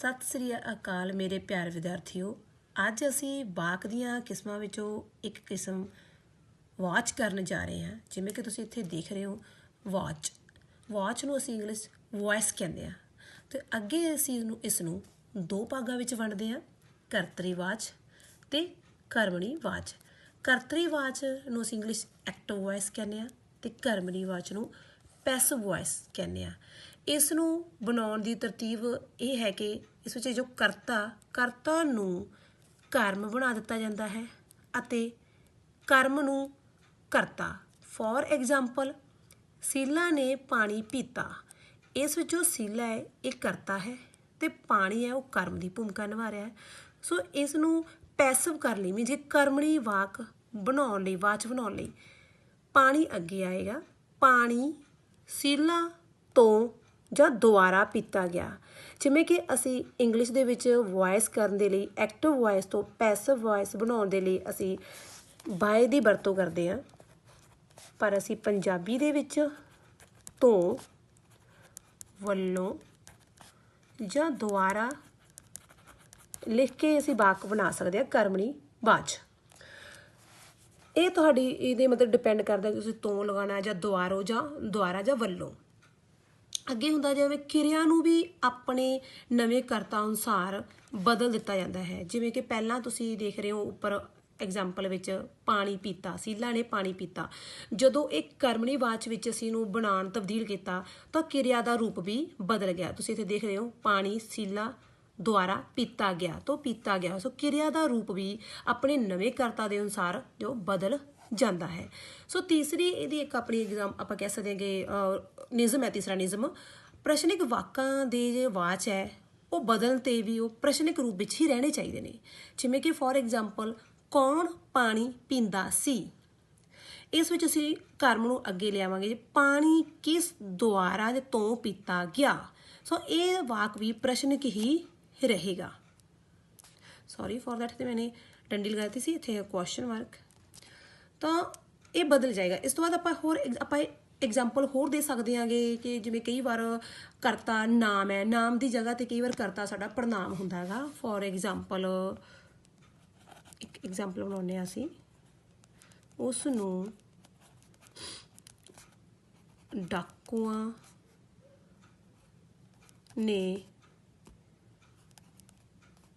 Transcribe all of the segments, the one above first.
ਸਤਿ ਸ੍ਰੀ ਅਕਾਲ ਮੇਰੇ ਪਿਆਰੇ ਵਿਦਿਆਰਥੀਓ। ਅੱਜ ਅਸੀਂ ਬਾਕ ਦੀਆਂ ਕਿਸਮਾਂ ਵਿੱਚੋਂ ਇੱਕ ਕਿਸਮ ਵਾਚ ਕਰਨ ਜਾ ਰਹੇ ਹਾਂ, ਜਿਵੇਂ ਕਿ ਤੁਸੀਂ ਇੱਥੇ ਦੇਖ ਰਹੇ ਹੋ, ਵਾਚ। ਵਾਚ ਨੂੰ ਅਸੀਂ ਇੰਗਲਿਸ਼ ਵੌਇਸ ਕਹਿੰਦੇ ਆ ਤੇ ਅੱਗੇ ਅਸੀਂ ਇਹਨੂੰ ਇਸ ਨੂੰ ਦੋ ਭਾਗਾਂ ਵਿੱਚ ਵੰਡਦੇ ਹਾਂ, ਕਰਤਰੀ ਵਾਚ ਤੇ ਕਰਮਣੀ ਵਾਚ। ਕਰਤਰੀ ਵਾਚ ਨੂੰ ਅਸੀਂ ਇੰਗਲਿਸ਼ ਐਕਟਿਵ ਵੌਇਸ ਕਹਿੰਦੇ ਆ ਤੇ ਕਰਮਣੀ ਵਾਚ ਨੂੰ ਪੈਸਿਵ ਵੌਇਸ ਕਹਿੰਦੇ ਆ ਇਸ ਨੂੰ ਬਣਾਉਣ ਦੀ ਤਰਤੀਬ ਇਹ ਹੈ ਕਿ ਇਸ ਵਿੱਚ ਜੋ ਕਰਤਾ ਕਰਤਾ ਨੂੰ ਕਰਮ ਬਣਾ ਦਿੱਤਾ ਜਾਂਦਾ ਹੈ ਅਤੇ ਕਰਮ ਨੂੰ ਕਰਤਾ। ਫੋਰ ਐਗਜ਼ਾਮਪਲ ਸੀਲਾ ਨੇ ਪਾਣੀ ਪੀਤਾ। ਇਸ ਵਿੱਚ ਜੋ ਸੀਲਾ ਹੈ, ਇਹ ਕਰਤਾ ਹੈ ਤੇ ਪਾਣੀ ਹੈ, ਉਹ ਕਰਮ ਦੀ ਭੂਮਿਕਾ ਨਿਭਾ ਰਿਹਾ ਹੈ। ਸੋ ਇਸ ਨੂੰ ਪੈਸਿਵ ਕਰ ਲਈ ਮੀਨਸ ਕਿ ਕਰਮਣੀ ਵਾਕ ਬਣਾਉਣ ਲਈ, ਵਾਚ ਬਣਾਉਣ ਲਈ ਪਾਣੀ ਅੱਗੇ ਆਏਗਾ। ਪਾਣੀ ਸੀਲਾ ਤੋਂ ਜਾਂ ਦੁਬਾਰਾ ਪੀਤਾ ਗਿਆ। ਜਿਵੇਂ ਕਿ ਅਸੀਂ ਇੰਗਲਿਸ਼ ਦੇ ਵਿੱਚ ਵੌਇਸ ਕਰਨ ਦੇ ਲਈ ਐਕਟਿਵ ਵੌਇਸ ਤੋਂ ਪੈਸਿਵ ਵੌਇਸ ਬਣਾਉਣ ਦੇ ਲਈ ਅਸੀਂ ਬਾਏ ਦੀ ਵਰਤੋਂ ਕਰਦੇ ਹਾਂ। ਪਰ ਅਸੀਂ ਪੰਜਾਬੀ ਦੇ ਵਿੱਚ ਤੋਂ ਵੱਲੋਂ ਜਾਂ ਦੁਆਰਾ ਲਿਖ ਕੇ ਅਸੀਂ ਵਾਕ ਬਣਾ ਸਕਦੇ ਹਾਂ ਕਰਮਣੀ ਬਾਚ ਇਹ ਤੁਹਾਡੀ, ਇਹਦੇ ਮਤਲਬ ਡਿਪੈਂਡ ਕਰਦਾ ਕਿ ਤੁਸੀਂ ਤੋਂ ਲਗਾਉਣਾ ਜਾਂ ਦੁਆਰੋ ਜਾਂ ਦੁਆਰਾ ਜਾਂ ਵੱਲੋਂ। ਅੱਗੇ ਹੁੰਦਾ ਜਾਵੇ ਕਿਰਿਆ ਨੂੰ ਵੀ ਆਪਣੇ ਨਵੇਂ ਕਰਤਾ ਅਨੁਸਾਰ ਬਦਲ ਦਿੱਤਾ ਜਾਂਦਾ ਹੈ। ਜਿਵੇਂ ਕਿ ਪਹਿਲਾਂ ਤੁਸੀਂ ਦੇਖ ਰਹੇ ਹੋ ਉੱਪਰ ਐਗਜ਼ਾਮਪਲ ਵਿੱਚ ਪਾਣੀ ਪੀਤਾ, ਸੀਲਾ ਨੇ ਪਾਣੀ ਪੀਤਾ। ਜਦੋਂ ਇਹ ਕਰਮਣੀ ਵਾਚ ਵਿੱਚ ਅਸੀਂ ਇਹਨੂੰ ਬਣਾਉਣ ਤਬਦੀਲ ਕੀਤਾ, ਤਾਂ ਕਿਰਿਆ ਦਾ ਰੂਪ ਵੀ ਬਦਲ ਗਿਆ। ਤੁਸੀਂ ਇੱਥੇ ਦੇਖ ਰਹੇ ਹੋ ਪਾਣੀ, ਸੀਲਾ ਦੁਆਰਾ ਪੀਤਾ ਗਿਆ, ਤੋਂ ਪੀਤਾ ਗਿਆ। ਸੋ ਕਿਰਿਆ ਦਾ ਰੂਪ ਵੀ ਆਪਣੇ ਨਵੇਂ ਕਰਤਾ ਦੇ ਅਨੁਸਾਰ ਜੋ ਬਦਲ ਜਾਂਦਾ ਹੈ। ਸੋ ਤੀਸਰੀ ਇਹਦੀ ਇੱਕ ਆਪਣੀ ਐਗਜ਼ਾਮ ਆਪਾਂ ਕਹਿ ਸਕਦੇ ਹਾਂ ਕਿ ਨਿਜ਼ਮ ਹੈ ਤੀਸਰਾ ਨਿਜ਼ਮ ਪ੍ਰਸ਼ਨਿਕ ਵਾਕਾਂ ਦੇ ਜੇ ਵਾਚ ਹੈ, ਉਹ ਬਦਲ ਤੇ ਵੀ ਉਹ ਪ੍ਰਸ਼ਨਿਕ ਰੂਪ ਵਿੱਚ ਹੀ ਰਹਿਣੇ ਚਾਹੀਦੇ ਨੇ। ਜਿਵੇਂ ਕਿ ਫੋਰ ਐਗਜ਼ਾਮਪਲ ਕੌਣ ਪਾਣੀ ਪੀਂਦਾ ਸੀ? ਇਸ ਵਿੱਚ ਅਸੀਂ ਕਰਮ ਨੂੰ ਅੱਗੇ ਲਿਆਵਾਂਗੇ ਜੀ, ਪਾਣੀ ਕਿਸ ਦੁਆਰਾ ਦੇ ਤੋਂ ਪੀਤਾ ਗਿਆ? ਸੋ ਇਹ ਵਾਕ ਵੀ ਪ੍ਰਸ਼ਨਿਕ ਹੀ ਰਹੇਗਾ। ਸੌਰੀ ਫੋਰ ਦੈਟ ਤੇ ਮੈਨੇ ਡੰਡੀ ਲਗਾਤੀ ਸੀ, ਇੱਥੇ ਕੁਐਸਚਨ ਮਾਰਕ ਤਾਂ ਇਹ ਬਦਲ ਜਾਏਗਾ। ਇਸ ਤੋਂ ਬਾਅਦ ਆਪਾਂ ਹੋਰ ex- ਆਪਾਂ ਐਗਜ਼ਾਮਪਲ ਹੋਰ ਦੇ ਸਕਦੇ ਹਾਂਗੇ ਕਿ ਜਿਵੇਂ ਕਈ ਵਾਰ ਕਰਤਾ ਨਾਮ ਹੈ। ਨਾਮ ਦੀ ਜਗ੍ਹਾ ਤੇ ਕਈ ਵਾਰ ਕਰਤਾ ਸਾਡਾ ਪ੍ਰਣਾਮ ਹੁੰਦਾ ਹੈਗਾ। ਫੋਰ ਐਗਜ਼ਾਮਪਲ ਇੱਕ ਐਗਜ਼ਾਮਪਲ ਬਣਾਉਂਦੇ ਹਾਂ ਅਸੀਂ। ਉਸ ਨੂੰ ਡਾਕੂਆਂ ਨੇ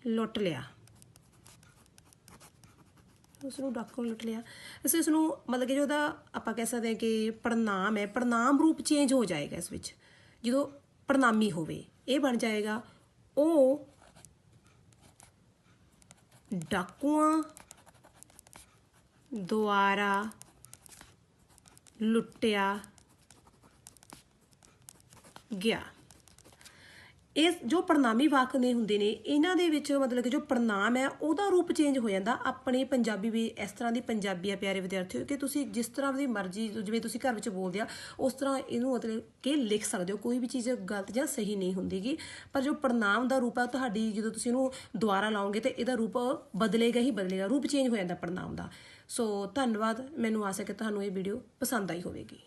ਲੁੱਟ ਲਿਆ। ਉਸ ਨੂੰ ਡਾਕੂ ਲੁੱਟ ਲਿਆ। ਅਸੀਂ ਇਸ ਨੂੰ ਮਤਲਬ ਕਿ ਜੋ ਉਹਦਾ ਆਪਾਂ ਕਹਿ ਸਕਦੇ ਹਾਂ ਕਿ ਪ੍ਰਣਾਮ ਹੈ ਪ੍ਰਣਾਮ ਰੂਪ ਚੇਂਜ ਹੋ ਜਾਏਗਾ ਇਸ ਵਿੱਚ। ਜਦੋਂ ਪ੍ਰਣਾਮੀ ਹੋਵੇ, ਇਹ ਬਣ ਜਾਏਗਾ। ਉਹ ਡਾਕੂਆਂ ਦੁਆਰਾ ਲੁੱਟਿਆ ਗਿਆ। ਇਹ ਜੋ ਪ੍ਰਣਾਮੀ ਵਾਕ ਨੇ ਹੁੰਦੇ ਨੇ, ਇਹਨਾਂ ਦੇ ਵਿੱਚ ਮਤਲਬ ਕਿ ਜੋ ਪ੍ਰਣਾਮ ਹੈ, ਉਹਦਾ ਰੂਪ ਚੇਂਜ ਹੋ ਜਾਂਦਾ। ਆਪਣੇ ਪੰਜਾਬੀ ਵੀ ਇਸ ਤਰ੍ਹਾਂ ਦੀ ਪੰਜਾਬੀ ਆ, ਪਿਆਰੇ ਵਿਦਿਆਰਥੀਓ, ਕਿ ਤੁਸੀਂ ਜਿਸ ਤਰ੍ਹਾਂ ਦੀ ਮਰਜ਼ੀ, ਜਿਵੇਂ ਤੁਸੀਂ ਘਰ ਵਿੱਚ ਬੋਲਦੇ ਆ, ਉਸ ਤਰ੍ਹਾਂ ਇਹਨੂੰ ਮਤਲਬ ਕਿ ਲਿਖ ਸਕਦੇ ਹੋ। ਕੋਈ ਵੀ ਚੀਜ਼ ਗਲਤ ਜਾਂ ਸਹੀ ਨਹੀਂ ਹੁੰਦੀਗੀ। ਪਰ ਜੋ ਪ੍ਰਣਾਮ ਦਾ ਰੂਪ ਆ, ਤੁਹਾਡੀ ਜਦੋਂ ਤੁਸੀਂ ਇਹਨੂੰ ਦੁਬਾਰਾ ਲਾਓਗੇ, ਤੇ ਇਹਦਾ ਰੂਪ ਬਦਲੇਗਾ ਹੀ ਬਦਲੇਗਾ। ਰੂਪ ਚੇਂਜ ਹੋ ਜਾਂਦਾ ਪ੍ਰਣਾਮ ਦਾ। ਸੋ ਧੰਨਵਾਦ। ਮੈਨੂੰ ਆਸ ਹੈ ਕਿ ਤੁਹਾਨੂੰ ਇਹ ਵੀਡੀਓ ਪਸੰਦ ਆਈ ਹੋਵੇਗੀ।